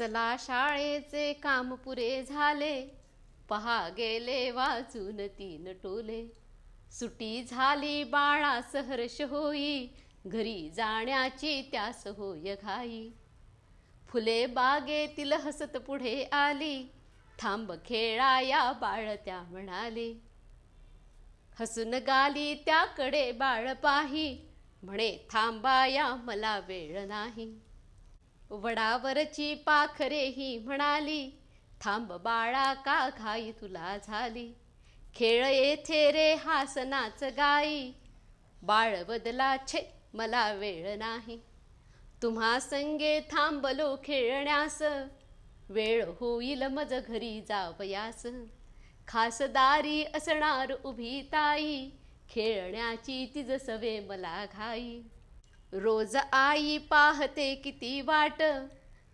चला शाळेचे काम पुरे झाले. पहा गेले वाचून तीन टोले. सुटी झाली बाळा सहर्ष होई. घरी जाण्याची त्यास होय घाई. फुले बागेतील हसत पुढे आली. थांब खेळाया बाळ त्या म्हणाले. हसून गाली त्याकडे बाळ पाही. म्हणे थांबाया मला वेळ नाही. वडावरची पाखरे ही म्हणाली थांब बाळा का घाई तुला झाली? खेळ येथे रे हासनाच गाई. बाळ बदला छे मला वेळ नाही. तुम्हा संगे थांबलो खेळण्यास. वेळ होईल मज घरी जावयास. खासदारी असणार उभी ताई. खेळण्याची तिज सवे मला घाई. रोज आई पाहते किती वाट.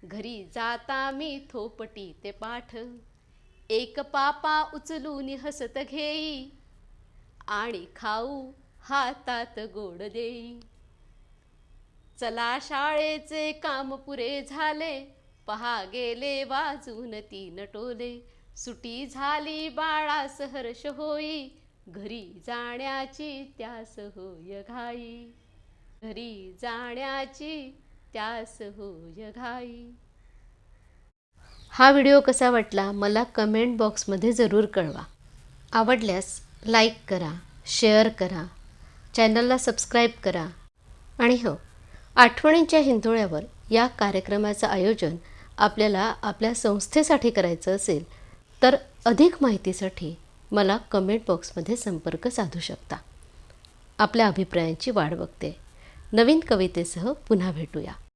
घरी जाता मी थोपटी ते पाठ. एक पापा उचलून हसत घेई. आणि खाऊ हातात गोड देई. चला शाळेचे काम पुरे झाले. पहा गेले वाजून तीन टोले. सुटी झाली बाळा सहर्ष होई. घरी जाण्याची त्यास होय घाई. घरी जाण्याची त्यास होय घाई. हा व्हिडिओ कसा वाटला मला कमेंट बॉक्समध्ये जरूर कळवा. आवडल्यास लाईक करा शेअर करा चॅनलला सबस्क्राईब करा. आणि हो आठवणींच्या हिंदोळ्यावर या कार्यक्रमाचं आयोजन आपल्याला आपल्या संस्थेसाठी करायचं असेल तर अधिक माहितीसाठी मला कमेंट बॉक्समध्ये संपर्क साधू शकता. आपल्या अभिप्रायांची वाढ बघते. नवीन कवितेसह पुन्हा भेटूया.